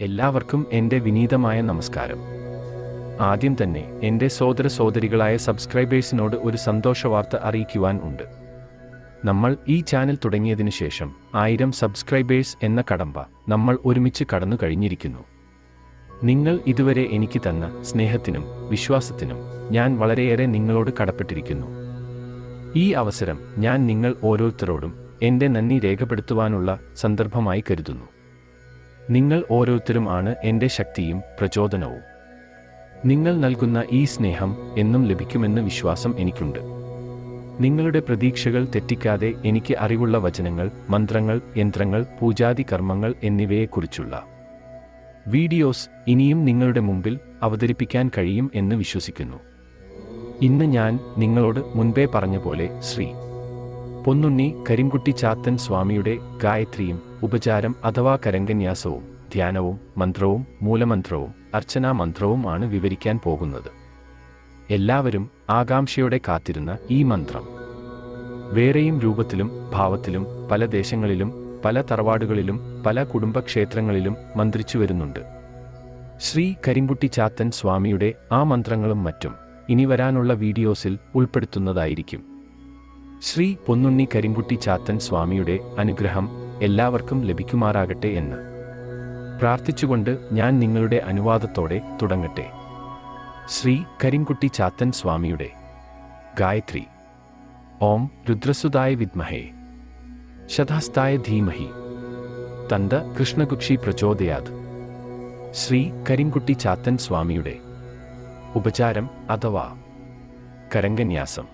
എല്ലാവർക്കും എന്റെ വിനീതമായ നമസ്കാരം. ആദ്യം തന്നെ എന്റെ സോദര സോദരികളായ സബ്സ്ക്രൈബേഴ്സിനോട് ഒരു സന്തോഷവാർത്ത അറിയിക്കുവാൻ ഉണ്ട്. നമ്മൾ ഈ ചാനൽ തുടങ്ങിയതിനു ശേഷം ആയിരം സബ്സ്ക്രൈബേഴ്സ് എന്ന കടമ്പ നമ്മൾ ഒരുമിച്ച് കടന്നു കഴിഞ്ഞിരിക്കുന്നു. നിങ്ങൾ ഇതുവരെ എനിക്ക് തന്ന സ്നേഹത്തിനും വിശ്വാസത്തിനും ഞാൻ വളരെയേറെ നിങ്ങളോട് കടപ്പെട്ടിരിക്കുന്നു. ഈ അവസരം ഞാൻ നിങ്ങൾ ഓരോരുത്തരോടും എന്റെ നന്ദി രേഖപ്പെടുത്തുവാനുള്ള സന്ദർഭമായി കരുതുന്നു. നിങ്ങൾ ഓരോരുത്തരും ആണ് എന്റെ ശക്തിയും പ്രചോദനവും. നിങ്ങൾ നൽകുന്ന ഈ സ്നേഹം എന്നും ലഭിക്കുമെന്ന് വിശ്വാസം എനിക്കുണ്ട്. നിങ്ങളുടെ പ്രതീക്ഷകൾ തെറ്റിക്കാതെ എനിക്ക് അറിവുള്ള വചനങ്ങൾ മന്ത്രങ്ങൾ യന്ത്രങ്ങൾ പൂജാതി കർമ്മങ്ങൾ എന്നിവയെക്കുറിച്ചുള്ള വീഡിയോസ് ഇനിയും നിങ്ങളുടെ മുമ്പിൽ അവതരിപ്പിക്കാൻ കഴിയും എന്ന് വിശ്വസിക്കുന്നു. ഇന്ന് ഞാൻ നിങ്ങളോട് മുൻപേ പറഞ്ഞ പോലെ ശ്രീ പൊന്നുണ്ണി കരിങ്കുട്ടി ചാത്തൻ സ്വാമിയുടെ ഗായത്രിയും ഉപചാരം അഥവാ കരങ്കന്യാസവും ധ്യാനവും മന്ത്രവും മൂലമന്ത്രവും അർച്ചനാ മന്ത്രവും ആണ് വിവരിക്കാൻ പോകുന്നത്. എല്ലാവരും ആകാംക്ഷയോടെ കാത്തിരുന്ന ഈ മന്ത്രം. വേറെയും രൂപത്തിലും ഭാവത്തിലും പല ദേശങ്ങളിലും പല തറവാടുകളിലും പല കുടുംബക്ഷേത്രങ്ങളിലും മന്ത്രിച്ചു വരുന്നുണ്ട്. ശ്രീ കരിങ്കുട്ടി ചാത്തൻ സ്വാമിയുടെ ആ മന്ത്രങ്ങളും മറ്റും ഇനി വരാനുള്ള വീഡിയോസിൽ ഉൾപ്പെടുത്തുന്നതായിരിക്കും. ശ്രീ പൊന്നുണ്ണി കരിങ്കുട്ടി ചാത്തൻ സ്വാമിയുടെ അനുഗ്രഹം എല്ലാവർക്കും ലഭിക്കുമാറാകട്ടെ എന്ന്. പ്രാർത്ഥിച്ചുകൊണ്ട് ഞാൻ നിങ്ങളുടെ അനുവാദത്തോടെ തുടങ്ങട്ടെ. ശ്രീ കരിങ്കുട്ടി ചാത്തൻ സ്വാമിയുടെ ഗായത്രി. ഓം രുദ്രസുതായ വിദ്മഹേ. ശതാസ്തായ ധീമഹി. തന്ത കൃഷ്ണകുക്ഷി പ്രചോദയാത്. ശ്രീ കരിങ്കുട്ടി ചാത്തൻ സ്വാമിയുടെ ഉപചാരം അഥവാ കരംഗന്യാസം.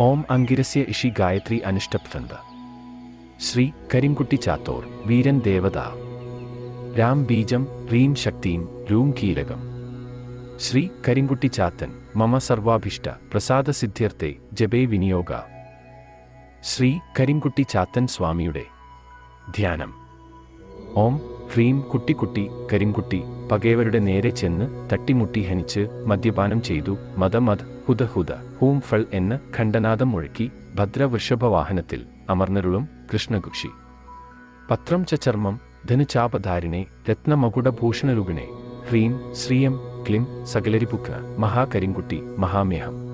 ഓം അങ്കിരസ്യ ഇഷി ഗായത്രി അനുഷ്ടപ്തന്ത ശ്രീ കരിംകുട്ടി ചാത്തോർ വീരൻ ദേവത. രാം ബീജം റീം ശക്തിയും രൂം കീലകം. ശ്രീ കരിംകുട്ടി ചാത്തൻ മമ സർവാഭിഷ്ട പ്രസാദ സിദ്ധ്യർത്ഥേ ജപേ വിനിയോഗ. ശ്രീ കരിംകുട്ടി ചാത്തൻ സ്വാമിയുടെ ധ്യാനം. ഓം ഹ്രീം കുട്ടിക്കുട്ടി കരിംകുട്ടി പകയവരുടെ നേരെ ചെന്ന് തട്ടിമുട്ടി ഹനിച്ച് മദ്യപാനം ചെയ്തു മദമദ് ഹുദ ഹുദ ഹൂം ഫൾ എന്ന് ഖണ്ഡനാദം മുഴക്കി ഭദ്രവൃഷഭവാഹനത്തിൽ അമർന്നരുളും കൃഷ്ണകുക്ഷി. പത്രം ച ചർമ്മം ധനുചാപധാരിണെ രത്നമകുടഭൂഷണരൂപിണെ ഹ്രീം ശ്രീയം ക്ലിം സകലരിപുക്ക മഹാകരിങ്കുട്ടി മഹാമേഹം.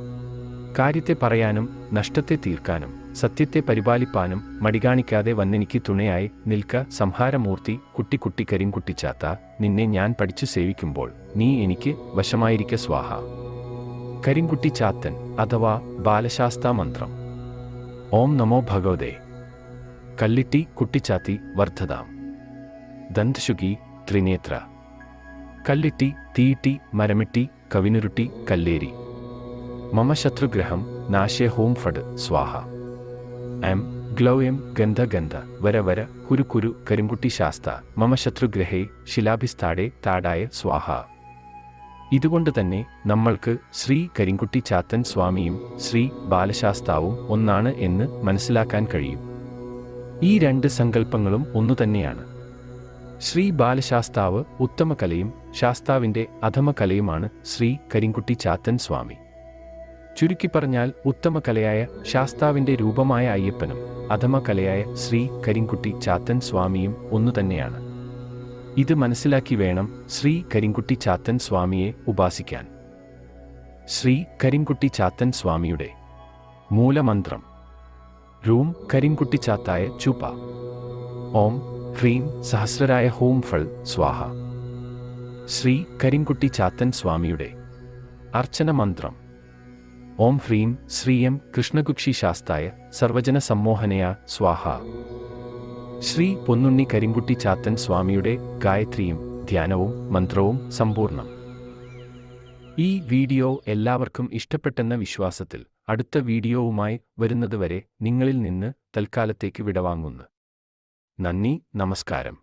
കാര്യത്തെ പറയാനും നഷ്ടത്തെ തീർക്കാനും സത്യത്തെ പരിപാലിപ്പാനും മടികാണിക്കാതെ വന്നെനിക്ക് തുണയായി നിൽക്ക സംഹാരമൂർത്തി കുട്ടിക്കുട്ടി കുട്ടി കരിങ്കുട്ടിച്ചാത്ത നിന്നെ ഞാൻ പഠിച്ചു സേവിക്കുമ്പോൾ നീ എനിക്ക് വശമായിരിക്ക സ്വാഹ. കരിങ്കുട്ടിച്ചാത്തൻ അഥവാ ബാലശാസ്താ മന്ത്രം ഓം നമോ ഭഗവതേ. കല്ലിട്ടി കുട്ടിച്ചാത്തി വർദ്ധതാം. ദന്തശുകി ത്രിനേത്ര. കല്ലിട്ടി തീയിട്ടി മരമിട്ടി കവിനുരുട്ടി കല്ലേരി. മമ ശത്രുഗ്രഹം നാശേ ഹോം ഫഡ് സ്വാഹ. എം ഗ്ലൗയം ഗന്ധ ഗന്ധ വര വര കുരു കുരു ശാസ്ത. മമ ശത്രുഗ്രഹേ ശിലാഭിസ്ഥാടെ താടായ സ്വാഹ. ഇതുകൊണ്ട് തന്നെ നമ്മൾക്ക് ശ്രീ കരിങ്കുട്ടി ചാത്തൻ സ്വാമിയും ശ്രീ ബാലശാസ്താവും ഒന്നാണ് എന്ന് മനസ്സിലാക്കാൻ കഴിയും. ഈ രണ്ട് സങ്കല്പങ്ങളും ഒന്നുതന്നെയാണ് ശ്രീ ബാലശാസ്താവ് ഉത്തമകലയും ശാസ്താവിന്റെ അധമകലയുമാണ് ശ്രീ കരിങ്കുട്ടി ചാത്തൻ സ്വാമി. ചുരുക്കി പറഞ്ഞാൽ ഉത്തമകലയായ ശാസ്താവിന്റെ രൂപമായ അയ്യപ്പനും അധമകലയായ ശ്രീ കരിങ്കുട്ടി ചാത്തൻ സ്വാമിയും ഒന്നുതന്നെയാണ് ഇത് മനസ്സിലാക്കി വേണം ശ്രീ കരിങ്കുട്ടി ചാത്തൻ സ്വാമിയെ ഉപാസിക്കാൻ. ശ്രീ കരിങ്കുട്ടി ചാത്തൻ സ്വാമിയുടെ മൂലമന്ത്രം. റൂം കരിങ്കുട്ടി ചാത്തായ ചുപ. ഓം ഹ്രീം സഹസ്രരായ ഹോം ഫൾ സ്വാഹ. ശ്രീ കരിങ്കുട്ടി ചാത്തൻ സ്വാമിയുടെ അർച്ചന മന്ത്രം ഓം ഹ്രീം ശ്രീയം കൃഷ്ണകുക്ഷി ശാസ്തായ സർവജന സമ്മോഹനയ സ്വാഹ. ശ്രീ പൊന്നുണ്ണി കരിങ്കുട്ടി ചാത്തൻ സ്വാമിയുടെ ഗായത്രിയും ധ്യാനവും മന്ത്രവും സമ്പൂർണം. ഈ വീഡിയോ എല്ലാവർക്കും ഇഷ്ടപ്പെട്ടെന്ന വിശ്വാസത്തിൽ അടുത്ത വീഡിയോവുമായി വരുന്നതുവരെ നിങ്ങളിൽ നിന്ന് തൽക്കാലത്തേക്ക് വിടവാങ്ങുന്നു. നന്ദി നമസ്കാരം.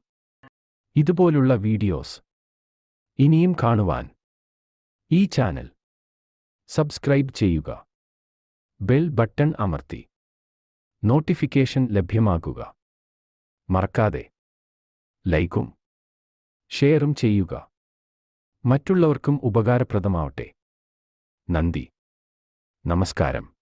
ഇതുപോലുള്ള വീഡിയോസ് ഇനിയും കാണുവാൻ ഈ ചാനൽ സബ്സ്ക്രൈബ് ചെയ്യുക. ബെൽ ബട്ടൺ അമർത്തി. നോട്ടിഫിക്കേഷൻ ലഭ്യമാകുക. മറക്കാതെ. ലൈക്കും. ഷെയറും ചെയ്യുക. മറ്റുള്ളവർക്കും ഉപകാരപ്രദമാവട്ടെ. നന്ദി. നമസ്കാരം.